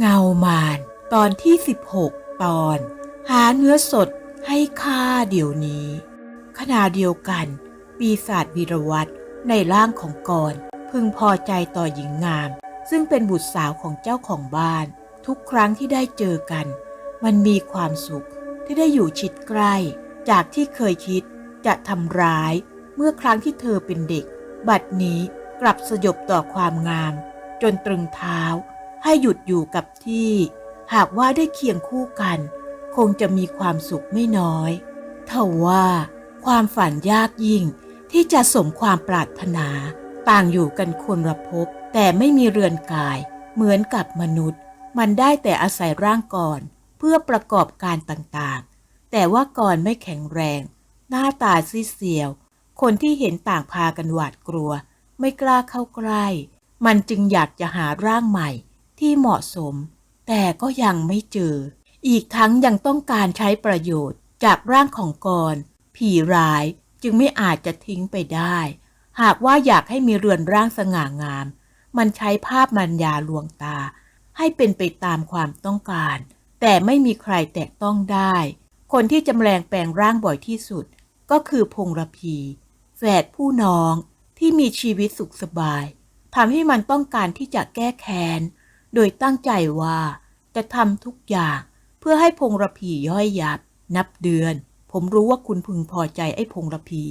เงามานตอนที่ 16 ตอน หาเนื้อสดให้ข้าเดี๋ยวนี้ ขณะเดียวกัน ปีศาจวีรวัตรในร่างของกรพึงพอใจต่อหญิงงาม ซึ่งเป็นบุตรสาวของเจ้าของบ้าน ทุกครั้งที่ได้เจอกัน มันมีความสุขที่ได้อยู่ชิดใกล้ จากที่เคยคิดจะทำร้าย เมื่อครั้งที่เธอเป็นเด็ก บัดนี้กลับสยบต่อความงาม จนตรึงเท้า ให้หยุดอยู่กับที่ หากว่าได้เคียงคู่กัน คงจะมีความสุขไม่น้อยเท่าว่าความฝันยากยิ่งที่จะสมความปรารถนา ต่างอยู่กันคนละภพแต่ไม่มีเรือนกายเหมือนกับมนุษย์ มันได้แต่อาศัยร่างก่อน เพื่อประกอบการต่างๆ แต่ว่าก่อนไม่แข็งแรง หน้าตาซีเสียว คนที่เห็นต่างพากันหวาดกลัว ไม่กล้าเข้าใกล้ มันจึงอยากจะหาร่างใหม่ ที่เหมาะสม แต่ก็ยังไม่เจอ อีกทั้งยังต้องการใช้ประโยชน์จากร่างของกร ผีร้ายจึงไม่อาจจะทิ้งไปได้ หากว่าอยากให้มีเรือนร่างสง่างาม มันใช้ภาพมัญญาลวงตา ให้เป็นไปตามความต้องการ แต่ไม่มีใครแตะต้องได้ คนที่จำแรงแปลงร่างบ่อยที่สุด ก็คือพงระพีแฝดผู้น้องที่มีชีวิตสุขสบายทำให้มันต้องการที่จะแก้แค้น โดยตั้งใจว่าจะทำทุกอย่างเพื่อให้พงระพีย่อยยับ นับเดือน ผมรู้ว่าคุณพึงพอใจไอ้พงระพี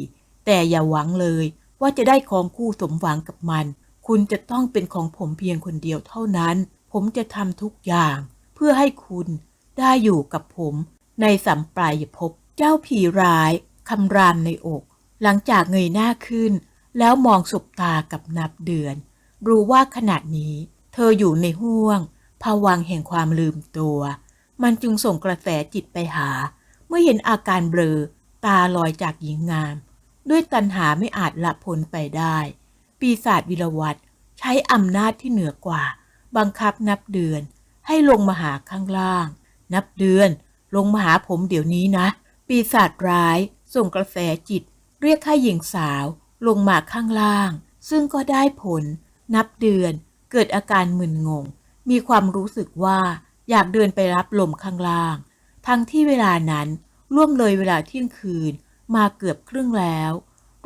แต่อย่าหวังเลยว่าจะได้ของคู่สมหวังกับมัน คุณจะต้องเป็นของผมเพียงคนเดียวเท่านั้น ผมจะทำทุกอย่าง เพื่อให้คุณได้อยู่กับผมในสัมปรายภพเจ้าผีร้ายคำรามในอก หลังจากเงยหน้าขึ้น แล้วมองสบตากับนับเดือน รู้ว่าขณะนี้ เธออยู่ในห้วงภวังแห่งความลืมตัว มันจึงส่งกระแสจิตไปหา เมื่อเห็นอาการเบลอ ตาลอยจากหญิงงาม ด้วยตัณหาไม่อาจละพ้นไปได้ ปีศาจวิรวัตรใช้อำนาจที่เหนือกว่า บังคับนับเดือน ให้ลงมาหาข้างล่าง นับเดือน ลงมาหาผมเดี๋ยวนี้นะ ปีศาจร้ายส่งกระแสจิต เรียกให้หญิงสาว ลงมาข้างล่าง ซึ่งก็ได้ผล นับเดือน เกิดอาการมึนงง มีความรู้สึกว่าอยากเดินไปรับลมข้างล่าง ทั้งที่เวลานั้นล่วงเลยเวลาเที่ยงคืนมาเกือบครึ่งแล้ว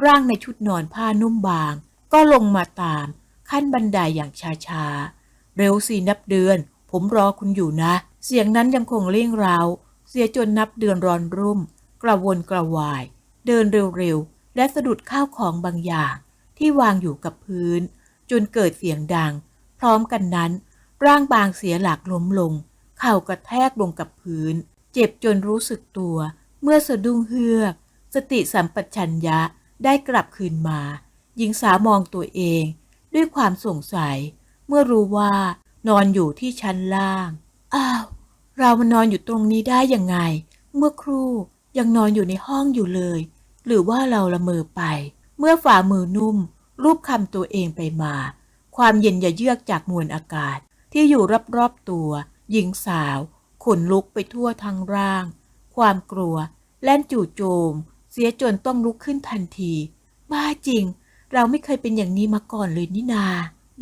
ร่างในชุดนอนผ้านุ่มบาง ก็ลงมาตาม ขั้นบันไดยอย่างช้าๆ เร็วสินับเดือน ผมรอคุณอยู่นะ เสียงนั้นยังคงเร่งเรา เสียจนนับเดือนรอนรุ่ม กระวนกระวาย เดินเร็วๆ และสะดุดข้าวของบางอย่าง ที่วางอยู่กับพื้น จนเกิดเสียงดัง พร้อมกันนั้น ร่างบางเสียหลักล้มลง เข่ากระแทกลงกับพื้น เจ็บจนรู้สึกตัว เมื่อสะดุ้งเฮือก สติสัมปชัญญะได้กลับคืนมา หญิงสาวมองตัวเอง ด้วยความสงสัย เมื่อรู้ว่านอนอยู่ที่ชั้นล่าง อ้าว เรามานอนอยู่ตรงนี้ได้ยังไง เมื่อครู่ยังนอนอยู่ในห้องอยู่เลย หรือว่าเราละเมอไป เมื่อฝ่ามือนุ่ม รูปคำตัวเองไปมา ความเย็นอย่าเยือกจากมวลอากาศ ที่อยู่รอบๆตัว หญิงสาว ขนลุกไปทั่วทั้งร่าง ความกลัว แล่นจู่โจม เสียจนต้องลุกขึ้นทันที บ้าจริง เราไม่เคยเป็นอย่างนี้มาก่อนเลยนี่นา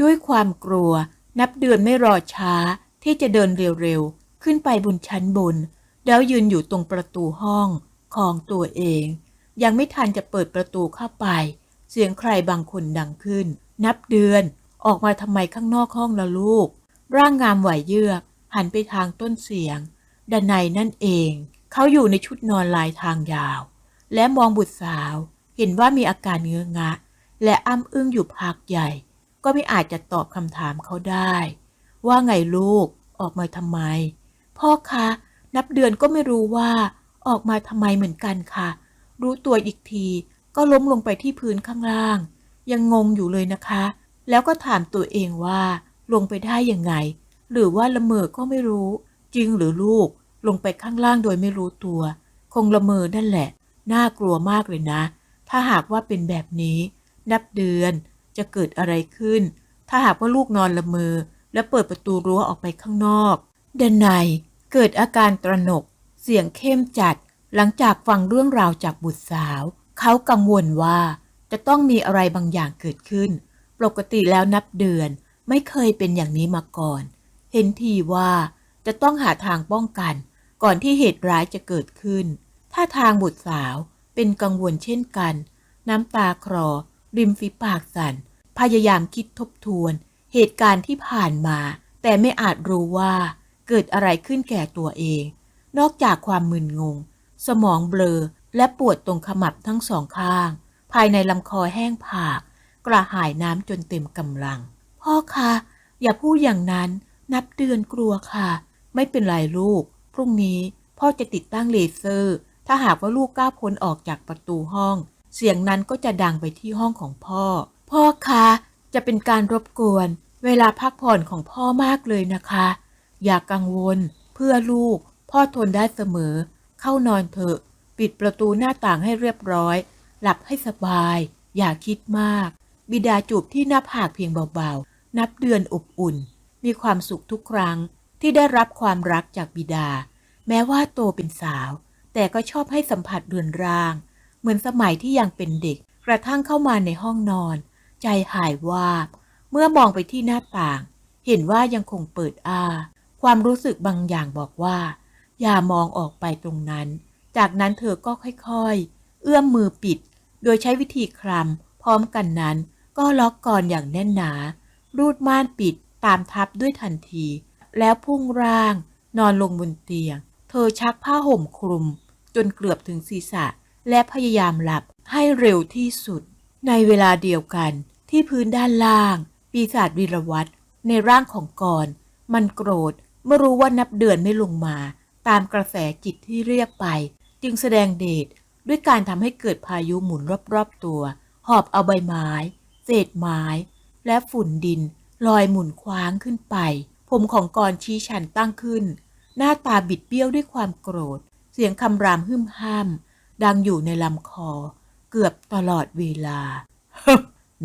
ด้วยความกลัว นับเดือนไม่รอช้า ที่จะเดินเร็วๆ ขึ้นไปบนชั้นบน แล้วยืนอยู่ตรงประตูห้องของตัวเอง ยังไม่ทันจะเปิดประตูเข้าไป เสียงใครบางคนดังขึ้น นับเดือน ออกมาทำไมข้างนอกห้องละลูก ร่างงามไหวเยือก หันไปทางต้นเสียงด้านในนั่นเอง เขาอยู่ในชุดนอนลายทางยาว และมองบุตรสาว เห็นว่ามีอาการเงื้องะ และอ้ำอึ้งอยู่พักใหญ่ ก็ไม่อาจจะตอบคำถามเขาได้ ว่าไงลูก ออกมาทำไม พ่อคะ นับเดือนก็ไม่รู้ว่า ออกมาทำไมเหมือนกันค่ะ รู้ตัวอีกทีก็ล้มลงไปที่พื้นข้างล่าง ยังงงอยู่เลยนะคะ แล้วก็ถามตัวเองว่า ลงไปได้ยังไง หรือว่าละเมอก็ไม่รู้ จริงหรือลูก ลงไปข้างล่างโดยไม่รู้ตัว คงละเมอนั่นแหละ น่ากลัวมากเลยนะ ถ้าหากว่าเป็นแบบนี้ นับเดือนจะเกิดอะไรขึ้น ถ้าหากว่าลูกนอนละเมอ และเปิดประตูรั้วออกไปข้างนอกด้านในเกิดอาการตระหนก เสียงเข้มจัด หลังจากฟังเรื่องราวจากบุตรสาว เขากังวลว่าจะต้องมีอะไรบางอย่างเกิดขึ้น ปกติแล้วนับเดือนไม่เคยเป็นอย่างนี้มาก่อน เห็นทีว่าจะต้องหาทางป้องกัน ก่อนที่เหตุร้ายจะเกิดขึ้น ถ้าทางบุตรสาวเป็นกังวลเช่นกัน น้ำตาคลอริมฝีปากสั่น พยายามคิดทบทวน เหตุการณ์ที่ผ่านมา แต่ไม่อาจรู้ว่าเกิดอะไรขึ้นแก่ตัวเอง นอกจากความมึนงง สมองเบลอและปวดตรงขมับทั้งสองข้าง ภายในลำคอแห้งผาก กระหายน้ำจนเต็มกำลัง พ่อคะอย่าพูดอย่างนั้น นับเดือนกลัวค่ะ ไม่เป็นไรลูก พรุ่งนี้พ่อจะติดตั้งเลเซอร์ ถ้าหากว่าลูกก้าวพ้นออกจากประตูห้อง เสียงนั้นก็จะดังไปที่ห้องของพ่อ พ่อคะจะเป็นการรบกวน เวลาพักผ่อนของพ่อมากเลยนะคะ อย่ากังวล เพื่อลูก พ่อทนได้เสมอ เข้านอนเถอะ ปิดประตูหน้าต่างให้เรียบร้อย หลับให้สบาย อย่าคิดมาก บิดาจูบที่หน้าผากเพียงเบาๆ นับเดือนอบอุ่น มีความสุขทุกครั้งที่ได้รับความรักจากบิดา แม้ว่าโตเป็นสาว แต่ก็ชอบให้สัมผัสเรือนร่าง เหมือนสมัยที่ยังเป็นเด็ก กระทั่งเข้ามาในห้องนอน ใจหายวาบ เมื่อมองไปที่หน้าต่าง เห็นว่ายังคงเปิดอ้าความรู้สึกบางอย่างบอกว่า อย่ามองออกไปตรงนั้น จากนั้นเธอก็ค่อยๆ เอื้อมมือปิด โดยใช้วิธีคลำพร้อมกันนั้น ก็ล็อกก่อนอย่างแน่นหนา รูดม่านปิดตามทับด้วยทันที แล้วพุ่งร่าง นอนลงบนเตียง เธอชักผ้าห่มคลุม จนเกือบถึงศีรษะ และพยายามหลับให้เร็วที่สุด ในเวลาเดียวกัน ที่พื้นด้านล่าง ปีศาจวีรวัตรในร่างของกร มันโกรธเมื่อรู้ว่านับเดือนไม่ลงมา ตามกระแสจิตที่เรียกไป จึงแสดงเดชด้วยการทำให้เกิดพายุหมุนรอบๆตัว หอบเอาใบไม้ เศษไม้ และฝุ่นดิน ลอยหมุนคว้างขึ้นไป ผมของกรชี้ชันตั้งขึ้น หน้าตาบิดเบี้ยวด้วยความโกรธ เสียงคำรามหึ่มห้าม ดังอยู่ในลำคอ เกือบตลอดเวลา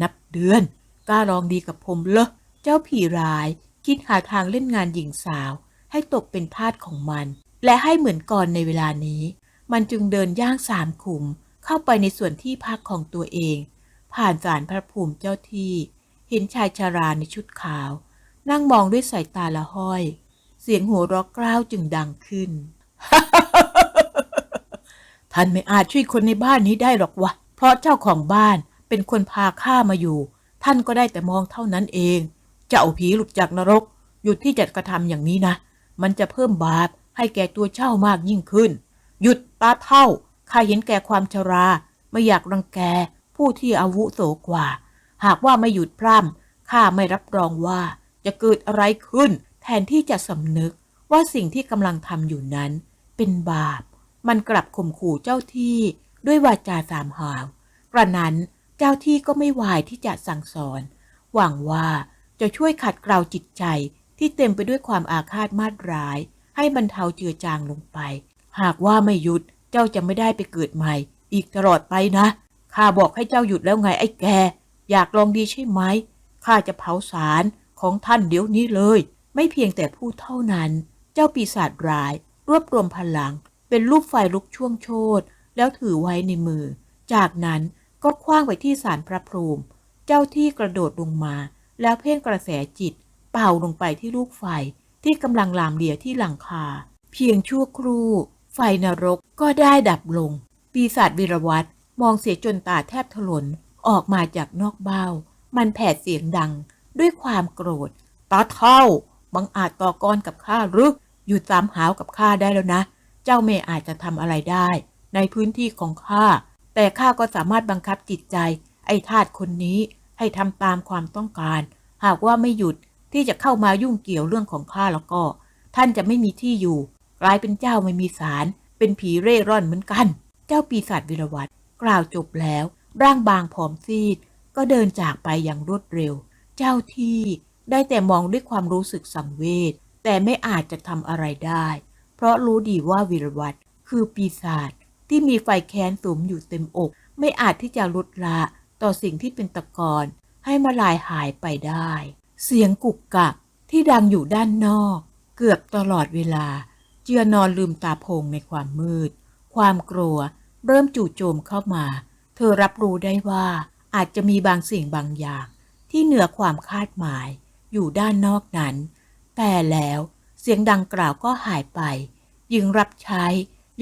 นับเดือนกล้าลองดีกับผมเหรอเจ้าผีร้าย คิดหาทางเล่นงานหญิงสาว ให้ตกเป็นทาสของมัน และให้เหมือนก่อนในเวลานี้ มันจึงเดินย่างสามขุมเข้าไปในส่วนที่พักของตัวเอง ผ่านศาลพระภูมิเจ้าที่ เห็นชายชาราในชุดขาว นั่งมองด้วยสายตาละห้อย เสียงหัวเราะกล้าวจึงดังขึ้น ท่านไม่อาจช่วยคนในบ้านนี้ได้หรอกวะ เพราะเจ้าของบ้านเป็นคนพาข้ามาอยู่ ท่านก็ได้แต่มองเท่านั้นเอง เจ้าผีหลุดจากนรก หยุดที่จะกระทำอย่างนี้นะ มันจะเพิ่มบาปให้แก่ตัวเจ้ามากยิ่งขึ้น หยุดตาเท่าข้าเห็นแก่ความชรา ไม่อยากรังแก ผู้ที่อาวุโสกว่า หากว่าไม่หยุดพร่ำข้าไม่รับรองว่าจะเกิดอะไรขึ้น แทนที่จะสำนึกว่าสิ่งที่กำลังทำอยู่นั้น เป็นบาป มันกลับข่มขู่เจ้าที่ด้วยวาจาสามหาวกระนั้นเจ้าที่ก็ไม่วายที่จะสั่งสอน หวังว่าจะช่วยขัดเกลาจิตใจที่เต็มไปด้วยความอาฆาตมาดร้าย ให้บรรเทาเจือจางลงไป หากว่าไม่หยุดเจ้าจะไม่ได้ไปเกิดใหม่ อีกตลอดไปนะ ข้าบอกให้เจ้าหยุดแล้วไงไอ้แก อยากลองดีใช่ไหมข้าจะเผาสารของท่านเดี๋ยวนี้เลย ไม่เพียงแต่พูดเท่านั้น เจ้าปีศาจร้าย รวบรวมพลัง เป็นรูปไฟลุกช่วงโชดแล้วถือไว้ในมือ จากนั้นก็คว้างไปที่สารพระพรหมเจ้าที่กระโดดลงมา แล้วเพ่งกระแสจิต เป่าลงไปที่ลูกไฟที่กำลังลามเลียที่หลังคา เพียงชั่วครู่ ไฟนรกก็ได้ดับลง ปีศาจวิรวัตร มองเสียจนตาแทบถลน ออกมาจากนอกเบ้า มันแผดเสียงดัง ด้วยความโกรธ ตาเท่า บังอาจต่อกรกับข้าหรือหยุดสามหาวกับข้าได้แล้วนะ เจ้าไม่อาจจะทำอะไรได้ ในพื้นที่ของข้า แต่ข้าก็สามารถบังคับจิตใจ ไอ้ทาสคนนี้ ให้ทำตามความต้องการ หากว่าไม่หยุดที่จะเข้ามายุ่งเกี่ยวเรื่องของข้าแล้วก็ ท่านจะไม่มีที่อยู่ กลายเป็นเจ้าไม่มีสาร เป็นผีเร่ร่อนเหมือนกัน เจ้าปีศาจวิรวัตร กล่าวจบแล้ว ร่างบางผอมซีด ก็เดินจากไปอย่างรวดเร็ว เจ้าที่ได้แต่มองด้วยความรู้สึกสังเวชแต่ไม่อาจจะทำอะไรได้ เพราะรู้ดีว่าวิรวัตรคือปีศาจที่มีไฟแค้นสุมอยู่เต็มอก ไม่อาจที่จะลดละต่อสิ่งที่เป็นตะกอนให้มาลายหายไปได้ เสียงกุกกักที่ดังอยู่ด้านนอก เกือบตลอดเวลา เจือนอนลืมตาพงในความมืด ความกลัว เริ่มจู่โจมเข้ามา เธอรับรู้ได้ว่าอาจจะมีบางสิ่งบางอย่าง ที่เหนือความคาดหมาย อยู่ด้านนอกนั้น แต่แล้วเสียงดังกล่าวก็หายไปหญิงรับใช้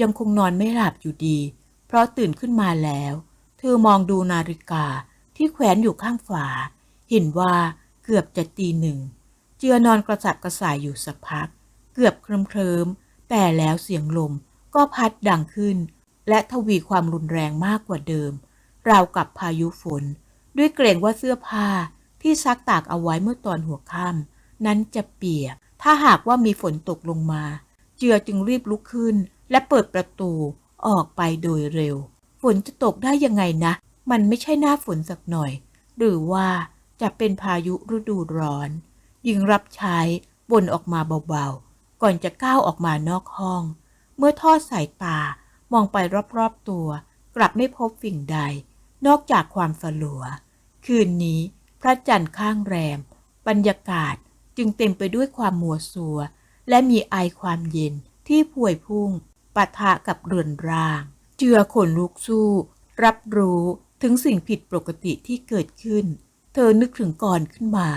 ยังคงนอนไม่หลับอยู่ดี เพราะตื่นขึ้นมาแล้ว เธอมองดูนาฬิกาที่แขวนอยู่ข้างฝา เห็นว่าเกือบจะตีหนึ่ง เจือนอนกระสับกระส่ายอยู่สักพัก เกือบเคลิ้มเคลิมแต่แล้วเสียงลมก็พัดดังขึ้น และทวีความรุนแรงมากกว่าเดิม ราวกับพายุฝน ด้วยเกรงว่าเสื้อผ้าที่ซักตากเอาไว้เมื่อตอนหัวค่ำนั้นจะเปียก ถ้าหากว่ามีฝนตกลงมา เจือจึงรีบลุกขึ้น และเปิดประตูออกไปโดยเร็ว ฝนจะตกได้ยังไงนะ มันไม่ใช่หน้าฝนสักหน่อย หรือว่าจะเป็นพายุฤดูร้อนหญิงรับใช้บ่นออกมาเบาๆ ก่อนจะก้าวออกมานอกห้อง เมื่อทอดสายตา มองไปรอบๆตัว กลับไม่พบสิ่งใด นอกจากความสลัว คืนนี้พระจันทร์ข้างแรม บรรยากาศจึงเต็มไปด้วยความมัวสัว และมีไอความเย็นที่พวยพุ่งปะทะกับเรือนร่าง เจือขนลุกสู้ รับรู้ถึงสิ่งผิดปกติที่เกิดขึ้น เธอนึกถึงก่อนขึ้นมา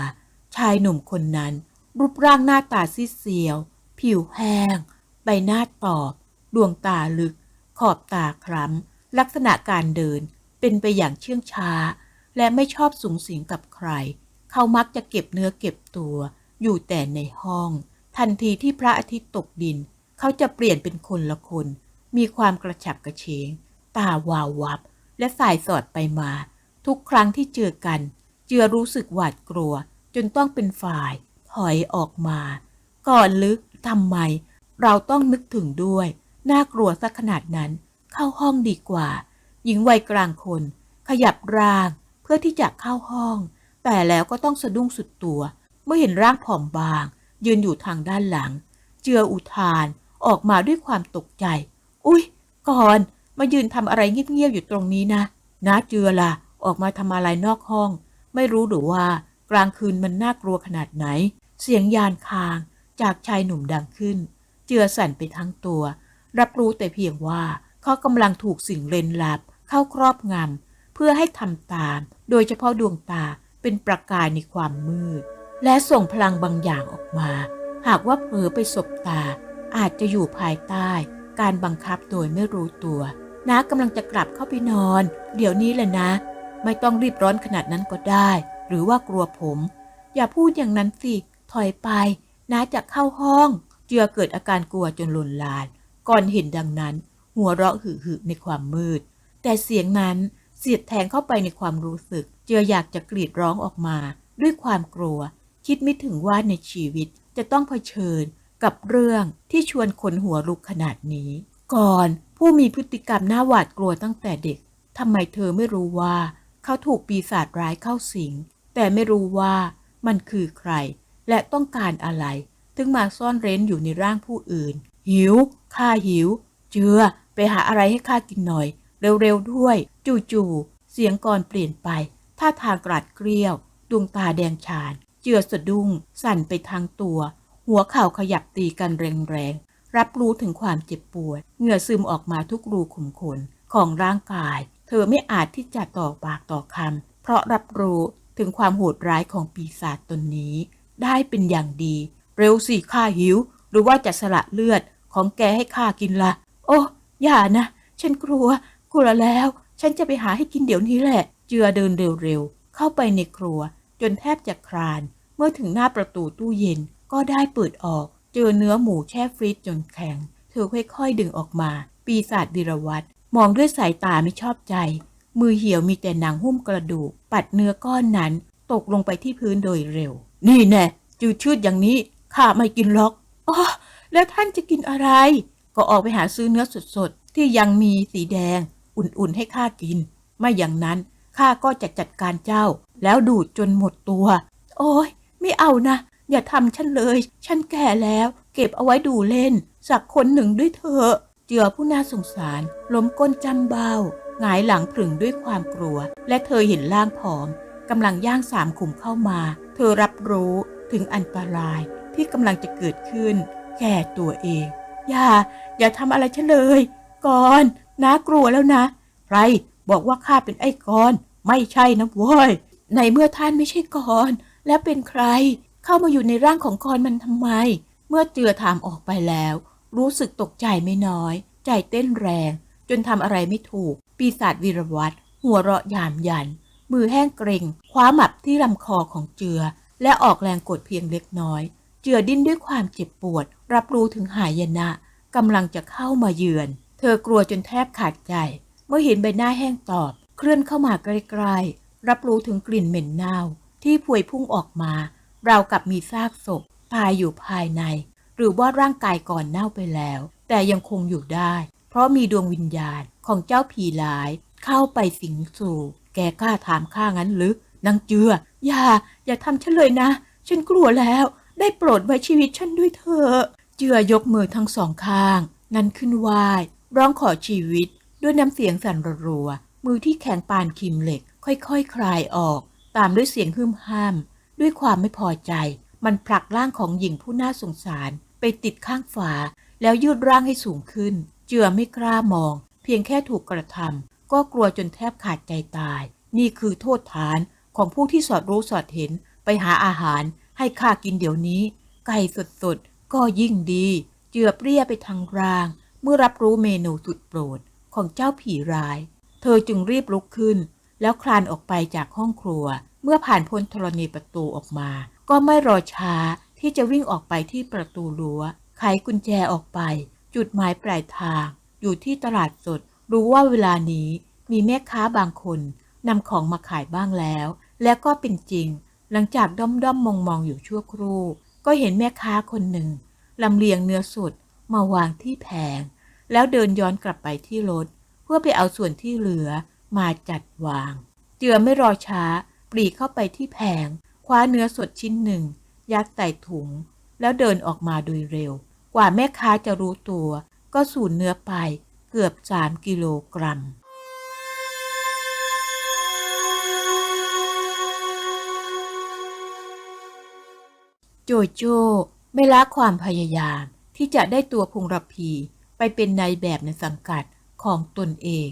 ชายหนุ่มคนนั้น รูปร่างหน้าตาซีดเซียว ผิวแห้ง ใบหน้าตอบ ดวงตาลึก ขอบตาคล้ำ ลักษณะการเดินเป็นไปอย่างเชื่องช้า และไม่ชอบสูงสิงกับใคร เขามักจะเก็บเนื้อเก็บตัว อยู่แต่ในห้อง ทันทีที่พระอาทิตย์ตกดิน เขาจะเปลี่ยนเป็นคนละคน มีความกระฉับกระเฉง ตาวาววับ และสายสอดไปมา ทุกครั้งที่เจอกัน เจือรู้สึกหวาดกลัว จนต้องเป็นฝ่ายถอยออกมา ก่อนลึกทำไม เราต้องนึกถึงด้วย น่ากลัวสักขนาดนั้น เข้าห้องดีกว่า หญิงวัยกลางคน ขยับร่างเพื่อที่จะเข้าห้อง แต่แล้วก็ต้องสะดุ้งสุดตัว เมื่อเห็นร่างผอมบาง ยืนอยู่ทางด้านหลัง เจืออุทานออกมาด้วยความตกใจ อุ๊ย ก่อน มายืนทำอะไรเงียบๆอยู่ตรงนี้นะนะเจือล่ะ ออกมาทำอะไรนอกห้อง ไม่รู้หรือว่า กลางคืนมันน่ากลัวขนาดไหน เสียงยานคางจากชายหนุ่มดังขึ้น เจือสั่นไปทั้งตัว รับรู้แต่เพียงว่าเขากำลังถูกสิ่งเร้นลับ เข้าครอบงำเพื่อให้ทำตาม โดยเฉพาะดวงตาเป็นประกายในความมืด และส่งพลังบางอย่างออกมา หากว่าเผลอไปสบตา อาจจะอยู่ภายใต้ การบังคับโดยไม่รู้ตัวน้ากำลังจะกลับเข้าไปนอน เดี๋ยวนี้แหละนะ ไม่ต้องรีบร้อนขนาดนั้นก็ได้ หรือว่ากลัวผม อย่าพูดอย่างนั้นสิ ถอยไปน้าจะเข้าห้อง เจือเกิดอาการกลัวจนหล่นลาน ก่อนเห็นดังนั้น หัวเราะหึ่ๆในความมืด แต่เสียงนั้นเสียดแทงเข้าไปในความรู้สึก เจออยากจะกรีดร้องออกมา ด้วยความกลัว คิดไม่ถึงว่าในชีวิตจะต้องเผชิญกับเรื่องที่ชวนขนหัวลุกขนาดนี้ ก่อนผู้มีพฤติกรรมน่าหวาดกลัวตั้งแต่เด็กทำไมเธอไม่รู้ว่า เขาถูกปีศาจร้ายเข้าสิง แต่ไม่รู้ว่ามันคือใคร และต้องการอะไร ถึงมาซ่อนเร้นอยู่ในร่างผู้อื่น หิว ข้าหิว เจือ ไปหาอะไรให้ข้ากินหน่อย เร็วๆด้วย จู่ๆเสียงก่อนเปลี่ยนไปท่าทางกราดเกลียว ดวงตาแดงฉาน เจือสะดุ้ง สั่นไปทางตัว หัวเข่าขยับตีกันแรงๆ รับรู้ถึงความเจ็บปวด เหงื่อซึมออกมาทุกรูขุมขนของร่างกาย เธอไม่อาจที่จะต่อปากต่อคำ เพราะรับรู้ถึงความโหดร้ายของปีศาจตนนี้ ได้เป็นอย่างดี เร็วสิข้าหิว หรือว่าจะสละเลือด ของแกให้ข้ากินละโอ้อย่านะ ฉันกลัว กลัวแล้ว ฉันจะไปหาให้กินเดี๋ยวนี้แหละ เจือเดินเร็วๆ เข้าไปในครัว จนแทบจะคลาน เมื่อถึงหน้าประตูตู้เย็นก็ได้เปิดออก เจอเนื้อหมูแช่ฟรีซจนแข็ง เธอค่อยๆดึงออกมา ปีศาจวิรวัตรมองด้วยสายตาไม่ชอบใจ มือเหี่ยวมีแต่หนังหุ้มกระดูก ปัดเนื้อก้อนนั้น ตกลงไปที่พื้นโดยเร็ว นี่แน่จืดชืดอย่างนี้ข้าไม่กินหรอกอ๋อ แล้วท่านจะกินอะไร ก็ออกไปหาซื้อเนื้อสดๆ ที่ยังมีสีแดง อุ่นๆให้ข้ากิน ไม่อย่างนั้นข้าก็จะจัดการเจ้า แล้วดูดจนหมดตัว โอ้ยไม่เอานะ อย่าทำฉันเลย ฉันแก่แล้ว เก็บเอาไว้ดูเล่น สักคนหนึ่งด้วยเถอะเจือผู้น่าสงสาร ล้มก้นจำเบาหงายหลังผึ่งด้วยความกลัว และเธอเห็นร่างผอมกำลังย่างสามขุมเข้ามา เธอรับรู้ถึงอันตรายที่กำลังจะเกิดขึ้น แก่ตัวเอง อย่า อย่าทำอะไรฉันเลย ก่อนน้ากลัวแล้วนะ ใครบอกว่าข้าเป็นไอ้กอนไม่ใช่นะเว้ยในเมื่อท่านไม่ใช่กอนแล้วเป็นใคร เข้ามาอยู่ในร่างของกรมันทำไม เมื่อเจือถามออกไปแล้ว รู้สึกตกใจไม่น้อย ใจเต้นแรง จนทำอะไรไม่ถูก ปีศาจวีรวัตรหัวเราะยามยัน มือแห้งเกรงคว้าหมับที่ลำคอของเจือ และออกแรงกดเพียงเล็กน้อย เจือดิ้นด้วยความเจ็บปวด รับรู้ถึงหายนะกำลังจะเข้ามาเยือน เธอกลัวจนแทบขาดใจ เมื่อเห็นใบหน้าแห้งตอบ เคลื่อนเข้ามาใกล้ๆรับรู้ถึงกลิ่นเหม็นเน่า ที่พวยพุ่งออกมา ราวกับมีซากศพตายอยู่ภายใน หรือว่าร่างกายก่อนเน่าไปแล้ว แต่ยังคงอยู่ได้ เพราะมีดวงวิญญาณของเจ้าผีร้าย เข้าไปสิงสู่ แกกล้าถามข้างั้นหรือนางเจืออย่า อย่าทำฉันเลยนะ ฉันกลัวแล้ว ได้โปรดไว้ชีวิตฉันด้วยเถอะเจือยกมือทั้งสองข้าง นั้นขึ้นไหวร้องขอชีวิต ด้วยน้ำเสียงสั่นรัว มือที่แข็งปานคิมเหล็ก ค่อยๆคคลายออก ตามด้วยเสียงหึมห้าม ด้วยความไม่พอใจ มันผลักร่างของหญิงผู้น่าสงสาร ไปติดข้างฝา แล้วยืดร่างให้สูงขึ้น เจือไม่กล้ามอง เพียงแค่ถูกกระทำก็กลัวจนแทบขาดใจตาย นี่คือโทษฐานของผู้ที่สอดรู้สอดเห็นไปหาอาหาร ให้ข้ากินเดี๋ยวนี้ ไก่สดๆ ก็ยิ่งดี เจือเปรี้ยไปทางราง เมื่อรับรู้เมนูสุดโปรดของเจ้าผีร้าย เธอจึงรีบลุกขึ้น แล้วคลานออกไปจากห้องครัว เมื่อผ่านพ้นธรณีประตูออกมา ก็ไม่รอช้าที่จะวิ่งออกไปที่ประตูรั้ว ไขกุญแจออกไป จุดหมายปลายทาง อยู่ที่ตลาดสด รู้ว่าเวลานี้มีแม่ค้าบางคนนำของมาขายบ้างแล้ว และก็เป็นจริง หลังจากด้อมด้อมมองมองอยู่ชั่วครู่ ก็เห็นแม่ค้าคนหนึ่งลำเลียงเนื้อสดมาวางที่แผง แล้วเดินย้อนกลับไปที่รถ เพื่อไปเอาส่วนที่เหลือมาจัดวาง เจือไม่รอช้า ปรีเข้าไปที่แผง คว้าเนื้อสดชิ้นหนึ่ง ยัดใส่ถุง แล้วเดินออกมาโดยเร็ว กว่าแม่ค้าจะรู้ตัว ก็สูญเนื้อไปเกือบสามกิโลกรัม โจโจ้ไม่ละความพยายามที่จะได้ตัวพงรพีไปเป็นนายแบบในสังกัดของตนเอง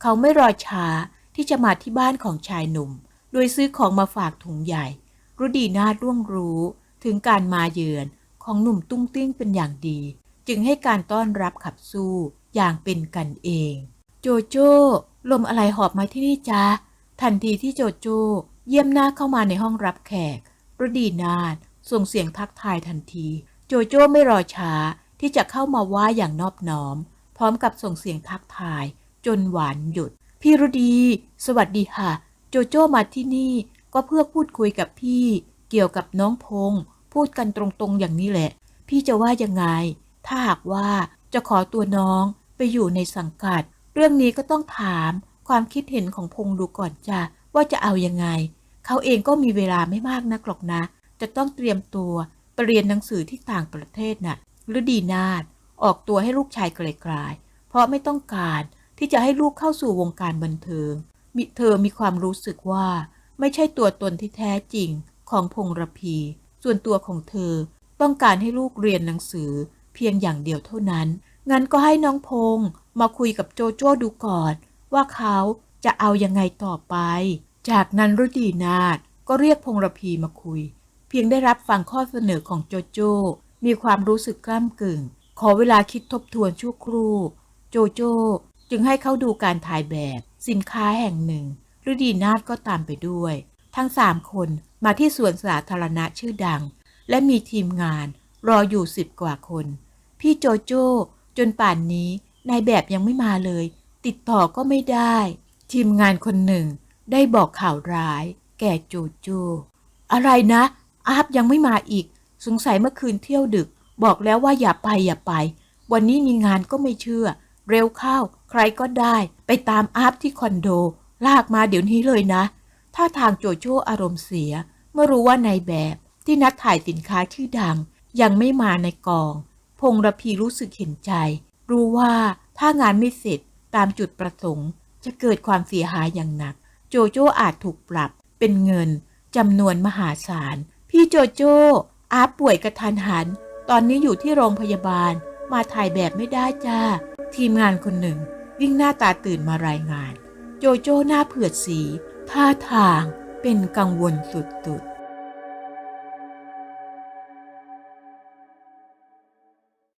เขาไม่รอช้าที่จะมาที่บ้านของชายหนุ่ม โดยซื้อของมาฝากถุงใหญ่รุดีนาร่วงรู้ถึงการมาเยือนของหนุ่มตุ้งติ้งเป็นอย่างดี จึงให้การต้อนรับขับสู้อย่างเป็นกันเอง โจโจ้ลมอะไรหอบมาที่นี่จ้าทันทีที่โจโจ้เยี่ยมหน้าเข้ามาในห้องรับแขกรุดีนาถ ส่งเสียงทักทายทันที โจโจ้ไม่รอช้าที่จะเข้ามาว่าอย่างนอบน้อม พร้อมกับส่งเสียงทักทาย จนหวานหยุด พี่รุดี สวัสดีค่ะ โจโจ้มาที่นี่ก็เพื่อพูดคุยกับพี่ เกี่ยวกับน้องพง พูดกันตรงๆอย่างนี้แหละ พี่จะว่ายังไง ถ้าหากว่าจะขอตัวน้องไปอยู่ในสังกัด เรื่องนี้ก็ต้องถามความคิดเห็นของพงดูก่อนจ้ะว่าจะเอายังไง เขาเองก็มีเวลาไม่มากนักหรอกนะ จะต้องเตรียมตัวไปเรียนหนังสือที่ต่างประเทศน่ะหรือดีนาดออกตัวให้ลูกชายไกลๆเพราะไม่ต้องการที่จะให้ลูกเข้าสู่วงการบันเทิง มิเธอมีความรู้สึกว่า ไม่ใช่ตัวตนที่แท้จริงของพงระพี ส่วนตัวของเธอต้องการให้ลูกเรียนหนังสือเพียงอย่างเดียวเท่านั้น งั้นก็ให้น้องพงมาคุยกับโจโจ้ดูก่อน ว่าเขาจะเอายังไงต่อไป จากนั้นรุดีนาถก็เรียกพงระพีมาคุย เพียงได้รับฟังข้อเสนอของโจโจ้มีความรู้สึกกล้ำกึ่ง ขอเวลาคิดทบทวนชั่วครู่ โจโจ้จึงให้เขาดูการถ่ายแบบสินค้าแห่งหนึ่งฤดีนาถก็ตามไปด้วย ทั้งสามคนมาที่สวนสาธารณะชื่อดัง และมีทีมงานรออยู่สิบกว่าคน พี่โจโจ้จนป่านนี้นายแบบยังไม่มาเลย ติดต่อก็ไม่ได้ ทีมงานคนหนึ่ง ได้บอกข่าวร้าย แก่โจโจ้อะไรนะ อาบยังไม่มาอีก สงสัยเมื่อคืนเที่ยวดึก บอกแล้วว่าอย่าไปอย่าไป วันนี้มีงานก็ไม่เชื่อ เร็วเข้า ใครก็ได้ ไปตามอาร์ฟที่คอนโด ลากมาเดี๋ยวนี้เลยนะท่าทางโจโจ้อารมณ์เสีย เมื่อรู้ว่านายแบบที่นัดถ่ายสินค้าชื่อดัง ยังไม่มาในกอง พงระพีรู้สึกเห็นใจ รู้ว่าถ้างานไม่เสร็จตามจุดประสงค์ จะเกิดความเสียหายอย่างหนัก โจโจ้อาจถูกปรับเป็นเงินจำนวนมหาศาล พี่โจโจ้อาร์ตป่วยกระทันหัน ตอนนี้อยู่ที่โรงพยาบาล มาถ่ายแบบไม่ได้จ้า ทีมงานคนหนึ่ง วิ่งหน้าตาตื่นมารายงาน โจโจ้หน้าเผือดสี ท่าทางเป็นกังวลสุด